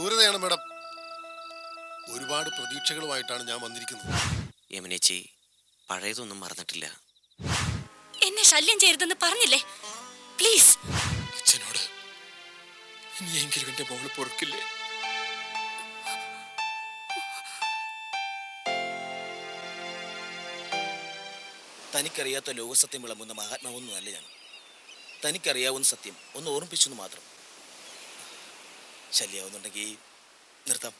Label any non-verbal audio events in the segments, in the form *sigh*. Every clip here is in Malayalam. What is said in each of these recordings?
ക്രൂരതയാണ് മേഡം. ഒരുപാട് പ്രതീക്ഷകളുമായിട്ടാണ് ഞാൻ വന്നിരിക്കുന്നത്. യമുനേച്ചി പഴയതൊന്നും മറന്നിട്ടില്ല. എന്നെ ശല്യം ചെയ്യരുതെന്ന് പറഞ്ഞില്ലേ? പ്ലീസ്. അച്ഛനോട് ഇനിയെങ്കിലും എന്റെ മോൾ പൊറുക്കില്ലേ? തനിക്കറിയാത്ത ലോകസത്യം വിളമ്പുന്ന മഹാത്മാവൊന്നുമല്ല ഞാൻ. തനിക്കറിയാവുന്ന സത്യം ഒന്ന് ഓർമ്മിപ്പിച്ചെന്ന് മാത്രം. ശല്യാവുന്നുണ്ടെങ്കിൽ നിർത്താം.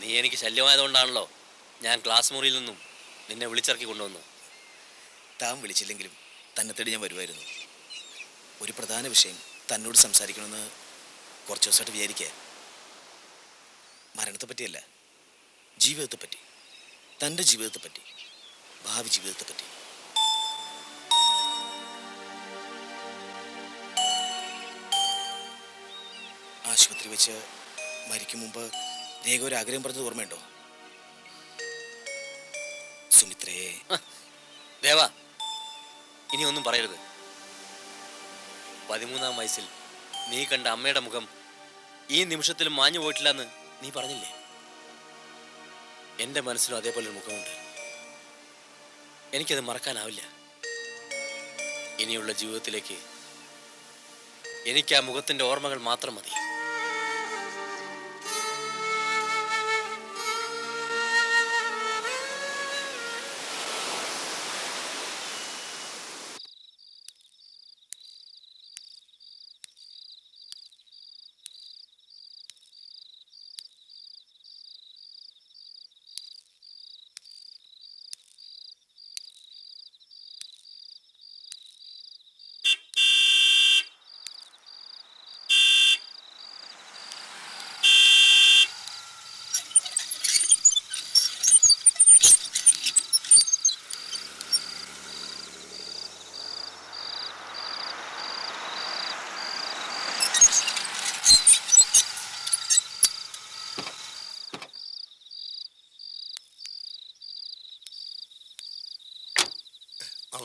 നീ എനിക്ക് ശല്യമായതുകൊണ്ടാണല്ലോ ഞാൻ ക്ലാസ് മുറിയിൽ നിന്നും നിന്നെ വിളിച്ചിറക്കി കൊണ്ടുവന്നു താൻ വിളിച്ചില്ലെങ്കിലും തന്നെ തേടി ഞാൻ വരുമായിരുന്നു ഒരു പ്രധാന വിഷയം തന്നോട് സംസാരിക്കണമെന്ന് കുറച്ച് ദിവസമായിട്ട് വിചാരിക്കുക മരണത്തെ പറ്റിയല്ല ജീവിതത്തെ പറ്റി തന്റെ ജീവിതത്തെ പറ്റി ഭാവി ജീവിതത്തെ പറ്റി. ആശുപത്രി വെച്ച് മരിക്കും മുമ്പ് രേഖ ഒരു ആഗ്രഹം പറഞ്ഞത് ഓർമ്മയുണ്ടോ? സുമിത്രയെ ദേവ ഇനി ഒന്നും പറയരുത്. പതിമൂന്നാം വയസ്സിൽ നീ കണ്ട അമ്മയുടെ മുഖം ഈ നിമിഷത്തിൽ മാഞ്ഞു പോയിട്ടില്ല എന്ന് നീ പറഞ്ഞില്ലേ? എന്റെ മനസ്സിലും അതേപോലെ ഒരു മുഖമുണ്ട്. എനിക്കത് മറക്കാനാവില്ല. ഇനിയുള്ള ജീവിതത്തിലേക്ക് എനിക്ക് ആ മുഖത്തിന്റെ ഓർമ്മകൾ മാത്രം മതി.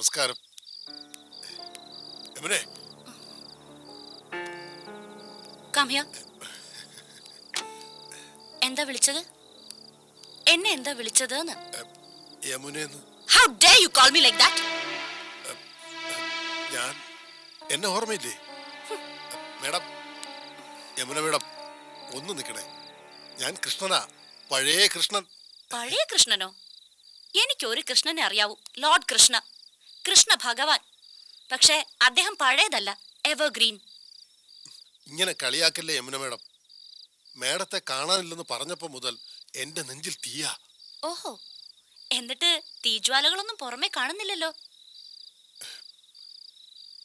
നമസ്കാരം. ഹിയർ എന്താ വിളിച്ചത്? എന്നെ എന്താ വിളിച്ചത് യമുനെന്ന്. How dare you call me like that ഞാൻ എന്നെ ഓർമ്മയില്ലേ? മേഡം യമുന മേഡം ഒന്ന് നിൽക്കണേ. ഞാൻ കൃഷ്ണനാ. പഴയ കൃഷ്ണൻ. പഴയ കൃഷ്ണനോ? എനിക്ക് ഒരു കൃഷ്ണനെ അറിയാവൂ. ലോർഡ് കൃഷ്ണ കൃഷ്ണ ഭഗവാൻ. പക്ഷേ അദ്ദേഹം പഴയതല്ല എവർഗ്രീൻ ഇങ്ങനെ കളിയാക്കല്ലേ യമുന മേഡം? മേഡത്തെ കാണാനില്ലെന്ന് പറഞ്ഞപ്പോ മുതൽ എന്റെ നെഞ്ചിൽ തീയാ. ഓഹോ എന്നിട്ട് തീജ്വാലകളൊന്നും പുറമെ കാണുന്നില്ലല്ലോ.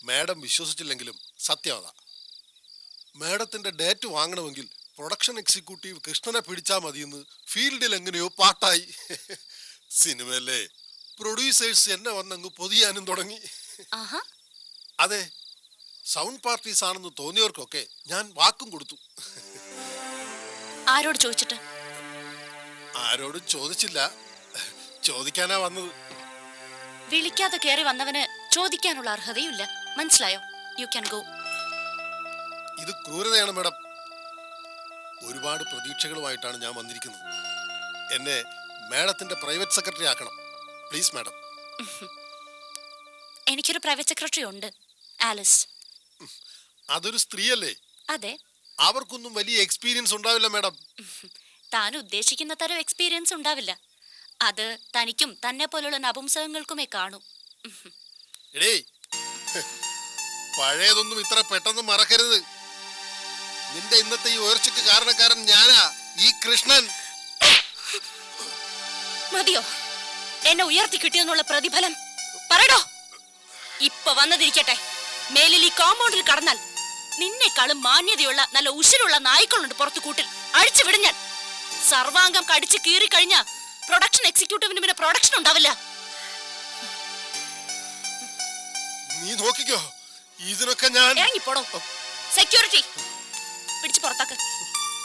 മേഡം വിശ്വസിച്ചില്ലെങ്കിലും സത്യം മേഡത്തിന്റെ മാഡത്തിന്റെ ഡേറ്റ് വാങ്ങണമെങ്കിൽ പ്രൊഡക്ഷൻ എക്സിക്യൂട്ടീവ് കൃഷ്ണനെ പിടിച്ചാൽ മതിയെന്ന് ഫീൽഡിൽ എങ്ങനെയോ പാട്ടായി. സിനിമയല്ലേ? പ്രൊഡ്യൂസേഴ്സ് എന്നെ വന്നങ്ങ് പൊതിയാനും തുടങ്ങി. ആഹാ. അതെ സൗണ്ട് പാർട്ടീസ് ആണെന്ന് തോന്നിയവർക്കൊക്കെ ഞാൻ വാക്കും കൊടുത്തു. ആരോട് ചോദിച്ചിട്ട്? ആരോടും ചോദിച്ചില്ല. ചോദിക്കാനാ വന്നത്. വിളിക്കാതെ കയറി വന്നവന് ചോദിക്കാനുള്ള അർഹതയുമില്ല. മനസ്സിലായോ? യു ക്യാൻ ഗോ ഇത് ക്രൂരതയാണ് മേഡം. ഒരുപാട് പ്രതീക്ഷകളുമായിട്ടാണ് ഞാൻ വന്നിരിക്കുന്നത്. എന്നെ മേഡത്തിന്റെ പ്രൈവറ്റ് സെക്രട്ടറി ആക്കണം. Please madam. *laughs* എനിക്കൊരു പ്രൈവറ്റ് സെക്രട്ടറി ഉണ്ട് ആലിസ് അതൊരു സ്ത്രീയല്ലേ? അതെ. അവർക്കൊന്നും വലിയ എക്സ്പീരിയൻസ് ഉണ്ടാവില്ല മാഡം. *laughs* താൻ ഉദ്ദേശിക്കുന്ന തരം എക്സ്പീരിയൻസ് ഉണ്ടാവില്ല. അത് തനിക്കും തന്നെ പോലുള്ള നപുംസകങ്ങൾക്കുമേ കാണൂ. *laughs* എടേ പഴയതൊന്നും ഇത്ര പെട്ടെന്ന് മറക്കരുത്. നിന്റെ ഇന്നത്തെ ഈ ഉയർച്ചയ്ക്ക് കാരണക്കാരൻ ഞാനാ ഈ കൃഷ്ണൻ. മതിയോ? എന്നെ ഉയർത്തി കിട്ടിയെന്നുള്ള പ്രതിഫലം. പറയടോ. ഇപ്പൊ വന്നതിരിക്കട്ടെ. മേലിൽ ഈ കോമ്പൗണ്ടിൽ കടന്നാൽ നിന്നെക്കാളും മാന്യതയുള്ള നല്ല ഉശിരുള്ള നായ്ക്കളുണ്ട് പുറത്തു കൂട്ടിൽ. അഴിച്ചു വിടും ഞാൻ. സർവാംഗം കടിച്ചു കീറി കഴിഞ്ഞ പ്രൊഡക്ഷൻ എക്സിക്യൂട്ടീവിന് പിന്നെ പ്രൊഡക്ഷൻ ഉണ്ടാവില്ല. നീ നോക്കിക്കോ. ഇതിനൊക്കെ ഞാൻ ഇറങ്ങിപ്പോടോ. സെക്യൂരിറ്റി പിടിച്ചു പുറത്താക്ക്.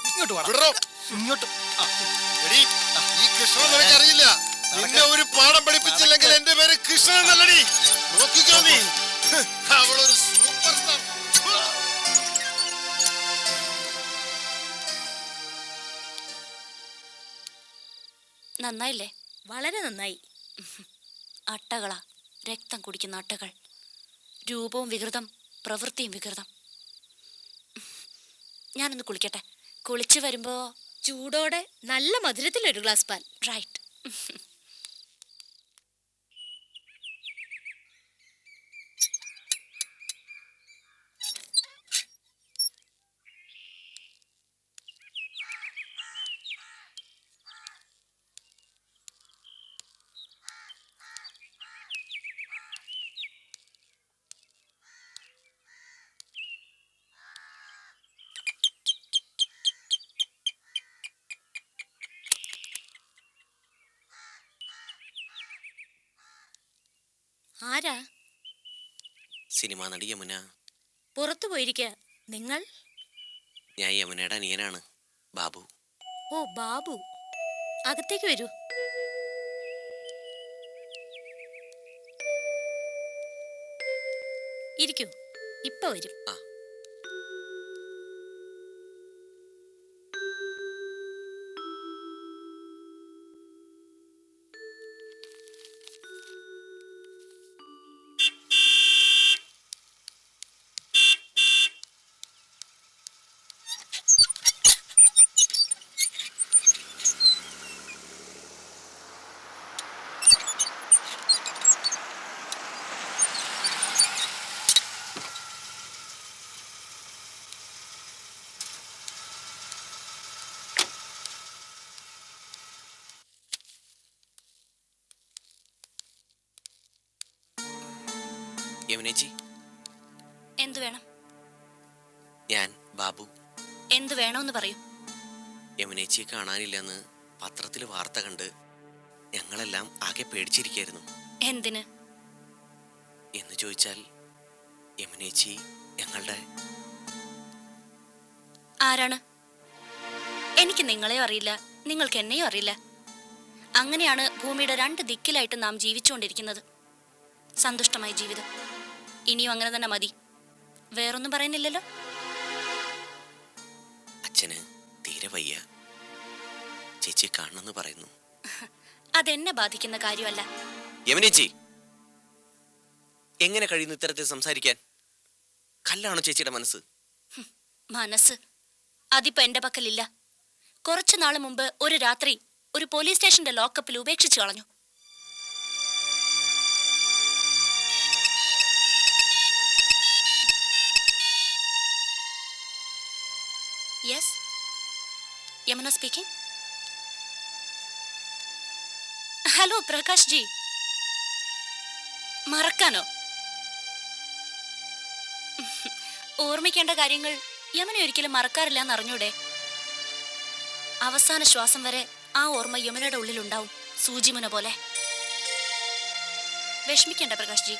ഇങ്ങോട്ട് ഇങ്ങോട്ട്. ഈ കൃഷ്ണ നിനക്ക് അറിയില്ല നിന്നെ ഒരു പാഠം പഠിപ്പിച്ചില്ലെങ്കിൽ എന്റെ പേര് കൃഷ്ണൻ എന്നല്ലടി. നോക്കിക്കോ നീ അവളൊരു സൂപ്പർ സ്റ്റാർ. നന്നായില്ലേ? വളരെ നന്നായി. അട്ടകളാ. രക്തം കുടിക്കുന്ന അട്ടകൾ. രൂപവും വികൃതം പ്രവൃത്തിയും വികൃതം. ഞാനൊന്ന് കുളിക്കട്ടെ. കുളിച്ചു വരുമ്പോ ചൂടോടെ നല്ല മധുരത്തിൽ ഒരു ഗ്ലാസ് പാൽ. റൈറ്റ് സിനിമാ നടി യമുന പുറത്തു പോയിരിക്ക. നിങ്ങൾ? ഞാൻ യമുനയുടെ അനിയനാണ്. ബാബു. ഓ ബാബു. അകത്തേക്ക് വരൂ. ഇരിക്കൂ. ഇപ്പൊ വരും. ആ. യമുനേച്ചി. എന്തു വേണം? ഞാൻ ബാബു. എന്തു വേണമെന്ന് പറയൂ. യമുനേച്ചിയെ കാണാനില്ലെന്ന് പത്രത്തിൽ വാർത്ത കണ്ട് ഞങ്ങളെല്ലാം ആകെ പേടിച്ചിരിക്കായിരുന്നു. എന്തിന്? എന്ന് ചോദിച്ചാൽ യമുനേച്ചി ഞങ്ങളുടെ ആരാണ്? എനിക്ക് നിങ്ങളെ അറിയില്ല. നിങ്ങൾക്ക് എന്നെയോ അറിയില്ല. അങ്ങനെയാണ് ഭൂമിയുടെ രണ്ട് ദിക്കിലായിട്ട് നാം ജീവിച്ചുകൊണ്ടിരിക്കുന്നത്. സന്തുഷ്ടമായ ജീവിതം. ഇനിയും അങ്ങനെ തന്നെ മതി. വേറൊന്നും പറയുന്നില്ലല്ലോ? അച്ഛന് തീരെ വയ്യ. ചേച്ചി കാണണമെന്ന് പറയുന്നു. അതെന്നെ ബാധിക്കുന്ന കാര്യമല്ല. യമനേച്ചി എങ്ങനെ കഴിയുന്നു ഇത്തരത്തിൽ സംസാരിക്കാൻ? കല്ലാണോ ചേച്ചിയുടെ മനസ്സ്? മനസ്സ്. അതിപ്പോ എന്റെ പക്കലില്ല. കുറച്ചു നാൾ മുമ്പ് ഒരു രാത്രി ഒരു പോലീസ് സ്റ്റേഷന്റെ ലോക്കപ്പിൽ ഉപേക്ഷിച്ചു കളഞ്ഞു. Yes Yamuna speaking hello Prakash ji മറക്കാനോ? ഓർമ്മിക്കേണ്ട കാര്യങ്ങൾ യമന ഒരിക്കലും മറക്കാറില്ല എന്നറിഞ്ഞൂടെ അവസാന ശ്വാസം വരെ ആ ഓർമ്മ യമുനയുടെ ഉള്ളിലുണ്ടാവും സൂചിമുന പോലെ. വിഷമിക്കേണ്ട പ്രകാശ് ജി.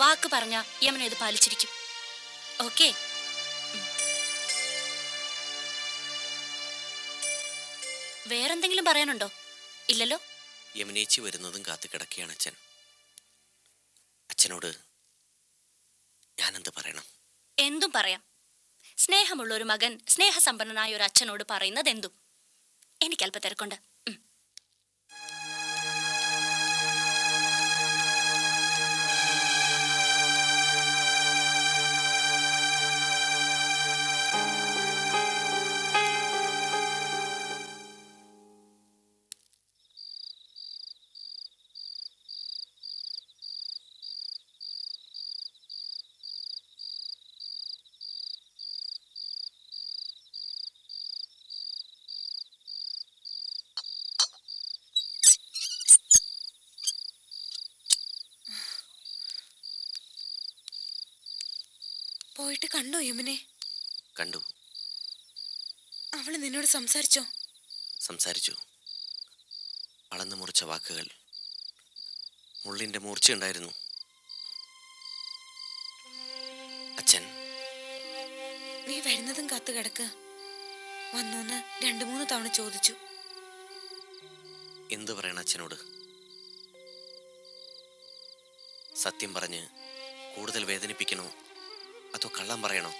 വാക്ക് പറഞ്ഞ യമന ഇത് പാലിച്ചിരിക്കും. ഓക്കെ വേറെന്തെങ്കിലും പറയാനുണ്ടോ? ഇല്ലല്ലോ? യമുനേച്ചി വരുന്നതും കാത്തു കിടക്കുകയാണ് അച്ഛൻ. അച്ഛനോട് ഞാനെന്ത് പറയണം? എന്തും പറയാം. സ്നേഹമുള്ള ഒരു മകൻ സ്നേഹസമ്പന്നനായ ഒരു അച്ഛനോട് പറയുന്നത് എന്തും. എനിക്ക് അല്പ തിരക്കുണ്ട്. പോയിട്ട് കണ്ടോ യമുനെ? കണ്ടു. അവൾ നിന്നോട് സംസാരിച്ചോ? സംസാരിച്ചു. വളർന്നു മുറിച്ച വാക്കുകൾ. മുള്ളിന്റെ മൂർച്ചയുണ്ടായിരുന്നു അച്ഛൻ. നീ വരുന്നതും കാത്തു കിടക്ക്. വന്നോന്ന് രണ്ടു മൂന്ന് തവണ ചോദിച്ചു. എന്തു പറയണ അച്ഛനോട്? സത്യം പറഞ്ഞ് കൂടുതൽ വേദനിപ്പിക്കണോ? അതോ കള്ളം പറയണോ?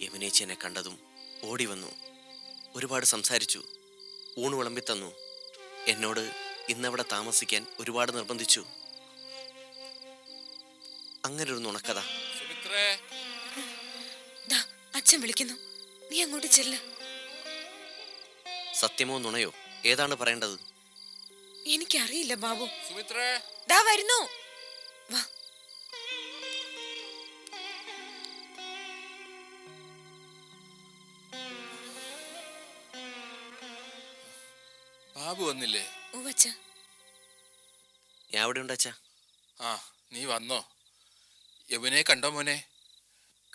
യമുനേച്ചി എന്നെ കണ്ടതും ഓടി വന്നു. ഒരുപാട് സംസാരിച്ചു. ഊണ് വിളമ്പി തന്നു. എന്നോട് ഇന്നവിടെ താമസിക്കാൻ ഒരുപാട് നിർബന്ധിച്ചു. അങ്ങനെ ഒരു നുണക്കഥ സുമിത്രേ. ദാ അച്ഛൻ വിളിക്കുന്നു. നീ അങ്ങോട്ട് ചെല്ല്. സത്യമോ നുണയോ? ഏതാണ് പറയേണ്ടത്? എനിക്കറിയില്ല ബാബു. സുമിത്രേ. ദാ വരുന്നു. വാ. ബാബു വന്നില്ലേ? ഓ അച്ഛ. ഞാൻ അവിടെ ആ നീ വന്നോ. യവനെ കണ്ടോ മോനെ?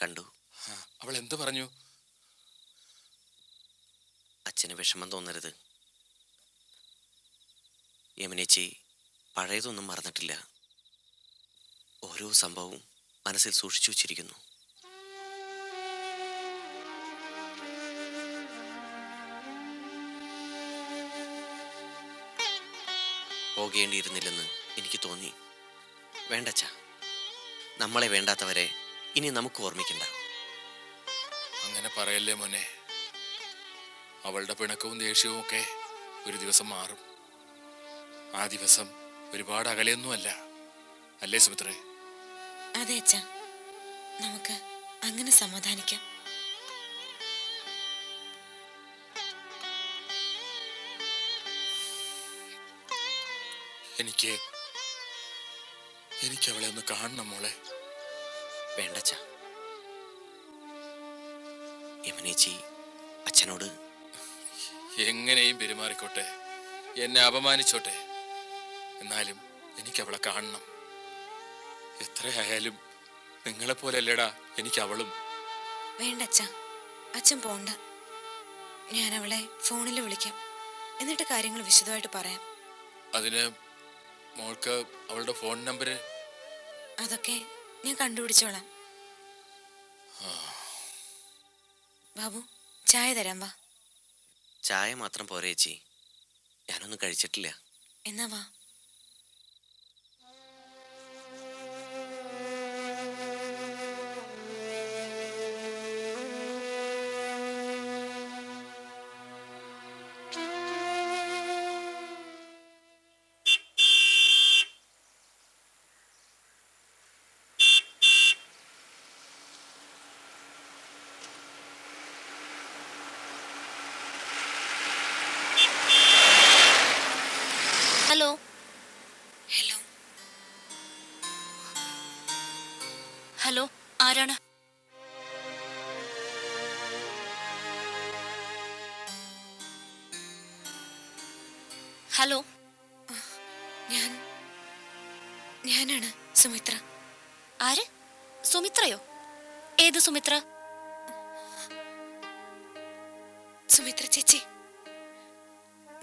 കണ്ടു. ആ, അവൾ എന്ത് പറഞ്ഞു? അച്ഛന് വിഷമം തോന്നരുത്. യമുനേച്ചി പഴയതൊന്നും മറന്നിട്ടില്ല. ഓരോ സംഭവവും മനസ്സിൽ സൂക്ഷിച്ചു വച്ചിരിക്കുന്നു. പോകേണ്ടിയിരുന്നില്ലെന്ന് എനിക്ക് തോന്നി. വേണ്ടച്ച നമ്മളെ വേണ്ടാത്തവരെ ഇനി നമുക്ക് ഓർമ്മിക്കണ്ട. അങ്ങനെ പറയല്ലേ മോനെ. അവളുടെ പിണക്കവും ദേഷ്യവും ഒക്കെ ഒരു ദിവസം മാറും. ആ ദിവസം ഒരുപാട് അകലെയൊന്നുമല്ല. അല്ലേ സുമിത്രേ? അതെ അച്ഛ. നമുക്ക് അങ്ങനെ സമാധാനിക്കാം. എനിക്ക് എനിക്ക് അവളെ ഒന്ന് കാണണം മോളെ. വേണ്ടച്ച. യമനേച്ചി അച്ഛനോട് എങ്ങനെയും പെരുമാറിക്കോട്ടെ. എന്നെ അപമാനിച്ചോട്ടെ. എന്നാലും എനിക്ക് അവളെ കാണണം. എത്രയായാലും നിങ്ങളെ നിങ്ങളെപ്പോലല്ലേടാ എനിക്ക് അവളും. വേണ്ട അച്ഛ അച്ഛൻ പോണ്ട. ഞാൻ അവളെ ഫോണിൽ വിളിക്കാം. എന്നിട്ട് കാര്യങ്ങൾ വിശദമായിട്ട് പറയാം. അതിന് മോൾക്ക് അവളുടെ ഫോൺ നമ്പർ അതൊക്കെ ഞാൻ കണ്ടുപിടിച്ചോളാം. ബാബു ചായ തരാം വാ. ചായ മാത്രം പോരേച്ചി ഞാനൊന്നും കഴിച്ചിട്ടില്ല. എന്നാ വാ. സുമിത്ര. സുമിത്ര ചേച്ചി.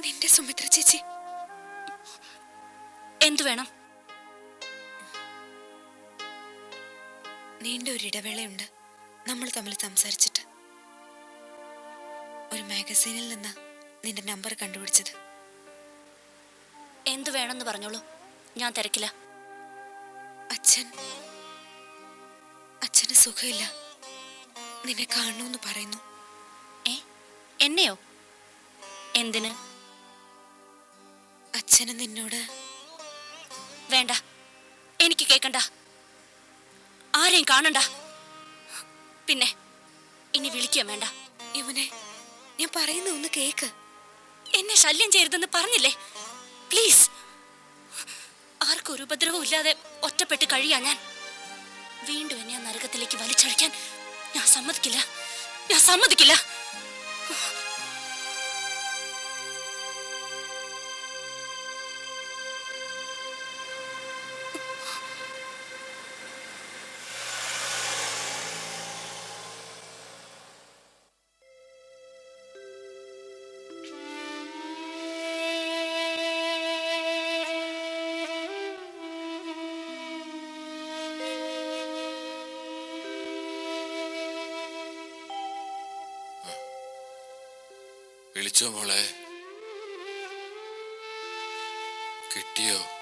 നിന്റെ സുമിത്ര ചേച്ചി. എന്തു വേണം? നീണ്ട ഒരു ഇടവേളയുണ്ട്. നമ്മൾ തമ്മിൽ സംസാരിച്ചിട്ട്. ഒരു മാഗസീനിൽ നിന്ന് നിന്റെ നമ്പർ കണ്ടുപിടിച്ചത്. എന്തു വേണമെന്ന് പറഞ്ഞോളൂ. ഞാൻ തിരക്കില്ല. അച്ഛൻ. അച്ഛന് സുഖമില്ല. നിന്നെ കാണണമെന്ന് പറയുന്നു. ഏ? എന്നെയോ? എന്തിന്? അച്ഛന് നിന്നോട് വേണ്ട. എനിക്ക് കേക്കണ്ട. ആരെയും കാണണ്ട. പിന്നെ ഇനി വിളിക്കുക വേണ്ട. ഇവനെ ഞാൻ പറയുന്ന ഒന്ന് കേക്ക്. എന്നെ ശല്യം ചെയ്യരുതെന്ന് പറഞ്ഞില്ലേ? പ്ലീസ്. ആർക്കും ഒരു ഉപദ്രവം ഇല്ലാതെ ഒറ്റപ്പെട്ട് കഴിയാ ഞാൻ. വീണ്ടും എന്നെ ആ നരകത്തിലേക്ക് വലിച്ചഴിക്കാൻ ഞാൻ സമ്മതിക്കില്ല ഞാൻ സമ്മതിക്കില്ല വിളിച്ചോ മോളെ? കിട്ടിയോ?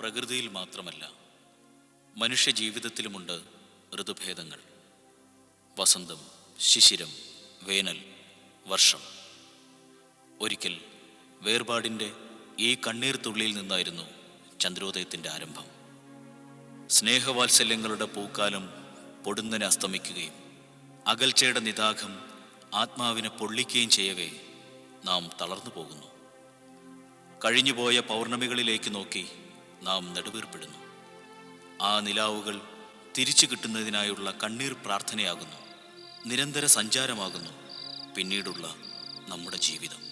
പ്രകൃതിയിൽ മാത്രമല്ല മനുഷ്യ ജീവിതത്തിലുമുണ്ട് ഋതുഭേദങ്ങൾ. വസന്തം ശിശിരം വേനൽ വർഷം. ഒരിക്കൽ വേർപാടിന്റെ ഈ കണ്ണീർ തുള്ളിയിൽ നിന്നായിരുന്നു ചന്ദ്രോദയത്തിന്റെ ആരംഭം. സ്നേഹവാത്സല്യങ്ങളുടെ പൂക്കാലം പൊടുന്നനെ അസ്തമിക്കുകയും അകൽച്ചയുടെ നിതാഘം ആത്മാവിനെ പൊള്ളിക്കുകയും ചെയ്യവേ നാം തളർന്നു പോകുന്നു. കഴിഞ്ഞുപോയ പൗർണമികളിലേക്ക് നോക്കി നാം നെടുവേർപ്പെടുന്നു. ആ നിലാവുകൾ തിരിച്ചു കിട്ടുന്നതിനായുള്ള കണ്ണീർ പ്രാർത്ഥനയാകുന്നു. നിരന്തര സഞ്ചാരമാകുന്നു. പിന്നീടുള്ള നമ്മുടെ ജീവിതം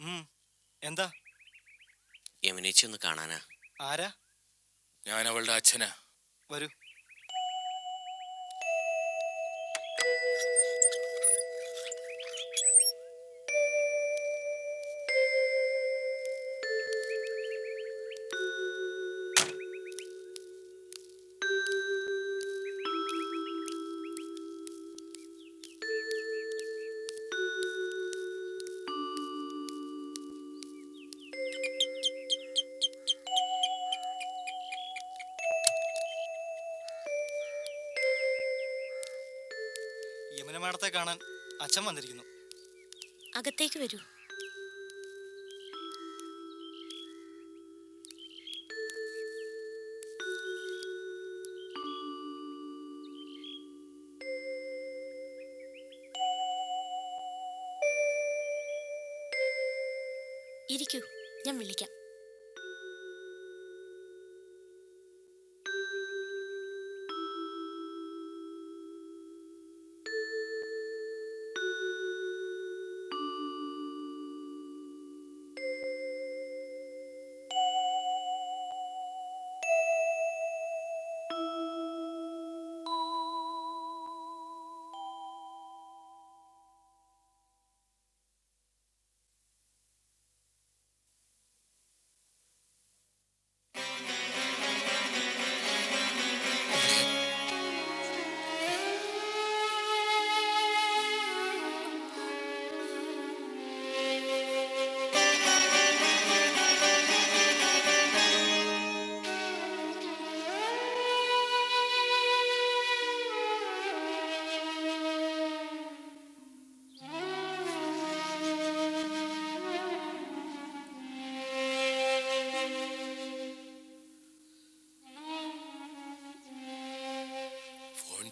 ഉം. എന്താ യമുനേച്ചി ഒന്ന് കാണാനാ. ആരാ? ഞാൻ അവളുടെ അച്ഛനാ. വരൂ. മാഡത്തെ കാണാൻ അച്ഛൻ വന്നിരിക്കുന്നു. അകത്തേക്ക് വരൂ.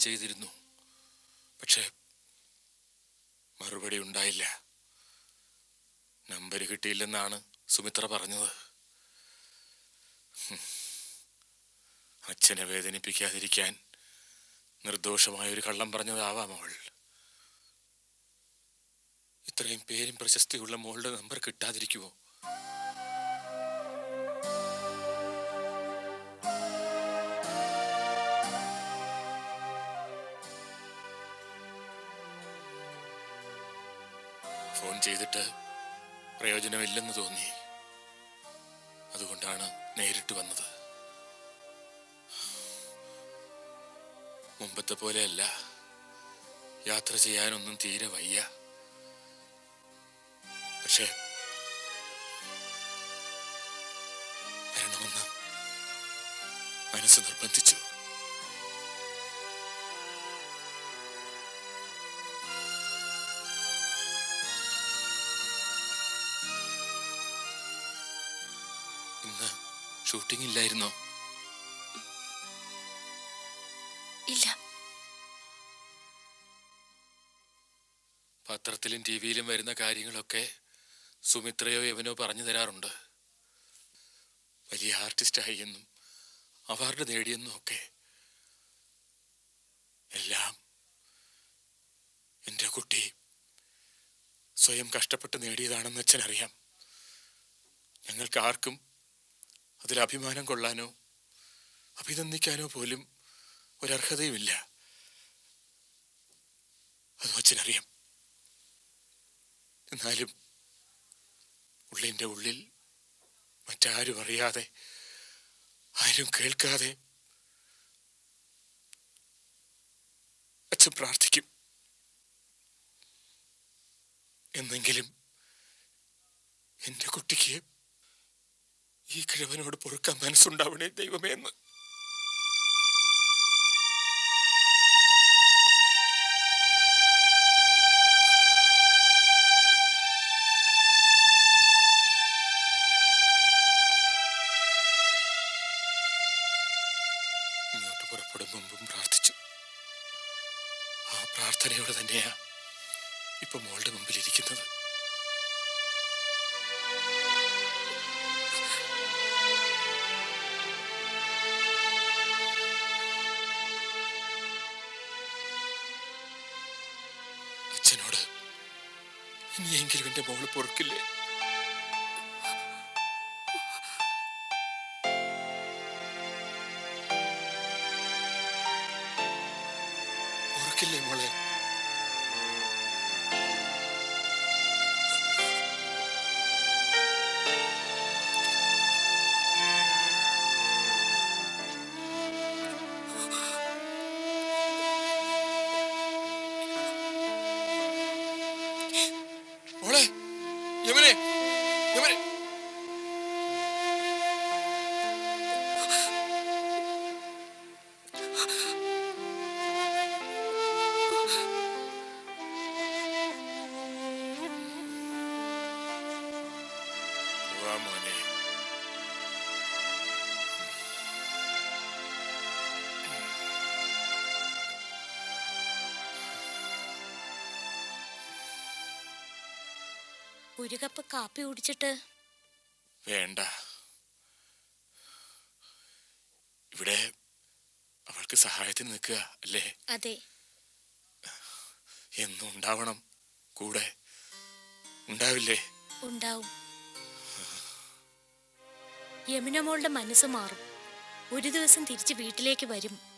ചെയ്തിരുന്നു. പക്ഷേ മറുപടി ഉണ്ടായില്ല. നമ്പർ കിട്ടിയില്ലെന്നാണ് സുമിത്ര പറഞ്ഞത്. അച്ഛനെ വേദനിപ്പിക്കാതിരിക്കാൻ നിർദോഷമായ ഒരു കള്ളം പറഞ്ഞതാവാം അവൾ. ഇത്രയും പേരും പ്രശസ്തിയുള്ള മോളുടെ നമ്പർ കിട്ടാതിരിക്കുമോ ഫോൺ ചെയ്തിട്ട് പ്രയോജനമില്ലെന്ന് തോന്നി. അതുകൊണ്ടാണ് നേരിട്ട് വന്നത്. മുമ്പത്തെ പോലെയല്ല. യാത്ര ചെയ്യാനൊന്നും തീരെ വയ്യ. പക്ഷേ വരണമെന്ന് മനസ്സ് നിർബന്ധിച്ചു. ഷൂട്ടിംഗ് ഇല്ലായിരുന്നോ? ഇല്ല. പത്രത്തിലും ടി വിയിലും വരുന്ന കാര്യങ്ങളൊക്കെ സുമിത്രയോ യവനോ പറഞ്ഞു തരാറുണ്ട്. വലിയ ആർട്ടിസ്റ്റായി എന്നും അവാർഡ് നേടിയെന്നും ഒക്കെ. എല്ലാം എന്റെ കുട്ടി സ്വയം കഷ്ടപ്പെട്ട് നേടിയതാണെന്ന് അച്ഛനറിയാം. ഞങ്ങൾക്ക് ആർക്കും അതിൽ അഭിമാനം കൊള്ളാനോ അഭിനന്ദിക്കാനോ പോലും ഒരർഹതയുമില്ല. അത് അച്ഛനറിയാം? എന്നാലും ഉള്ളിന്റെ ഉള്ളിൽ മറ്റാരും അറിയാതെ ആരും കേൾക്കാതെ അച്ഛൻ പ്രാർത്ഥിക്കും. എന്നെങ്കിലും എന്റെ കുട്ടിക്ക് ഈ കിഴവനോട് പൊറുക്കാൻ മനസ്സുണ്ടാവണേ ദൈവമേ എന്ന്. ഇനിയെങ്കിലും എന്റെ മോൾ പൊറുക്കില്ലേ? ഒരു കപ്പ് കാപ്പി കുടിച്ചിട്ട്. വേണ്ട. ഇവിടെ അവൾക്ക് സഹായത്തിന് നിൽക്കുക അല്ലേ? അതെ. എന്നും ഉണ്ടാവണം കൂടെ. ഉണ്ടാവില്ലേ? ഉണ്ടാവും. യമുന മോളുടെ മനസ്സ് മാറും. ഒരു ദിവസം തിരിച്ച് വീട്ടിലേക്ക് വരും.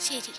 ശരി.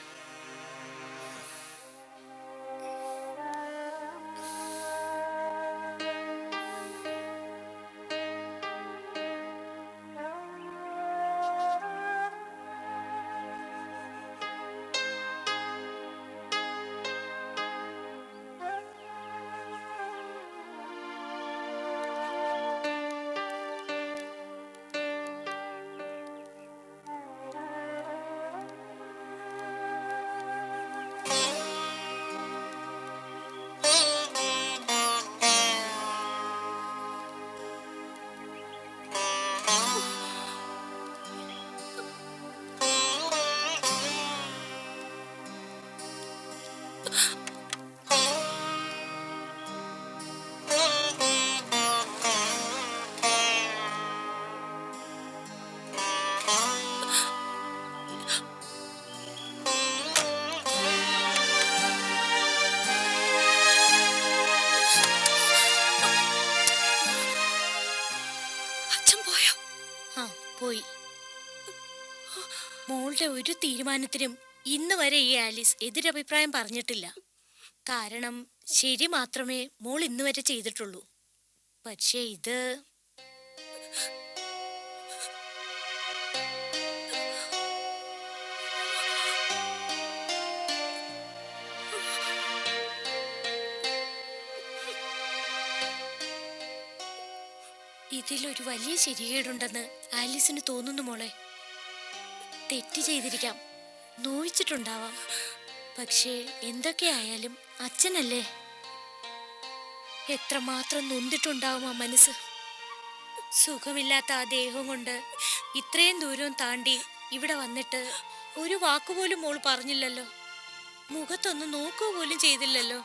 ഒരു തീരുമാനത്തിനും ഇന്ന് വരെ ഈ ആലീസ് എതിരഭിപ്രായം പറഞ്ഞിട്ടില്ല. കാരണം ശരി മാത്രമേ മോൾ ഇന്ന് വരെ ചെയ്തിട്ടുള്ളൂ. പക്ഷേ ഇത് ഇതിലൊരു വലിയ ശരികേടുണ്ടെന്ന് ആലീസിന് തോന്നുന്നു മോളെ. തെറ്റ് ചെയ്തിരിക്കാം. നോവിച്ചിട്ടുണ്ടാവാം പക്ഷേ എന്തൊക്കെയായാലും അച്ഛനല്ലേ? എത്രമാത്രം നൊന്തിട്ടുണ്ടാവും ആ മനസ്സ്. സുഖമില്ലാത്ത ആ ദേഹം കൊണ്ട് ഇത്രയും ദൂരം താണ്ടി ഇവിടെ വന്നിട്ട് ഒരു വാക്കുപോലും മോൾ പറഞ്ഞില്ലല്ലോ. മുഖത്തൊന്ന് നോക്കുക പോലും ചെയ്തില്ലല്ലോ.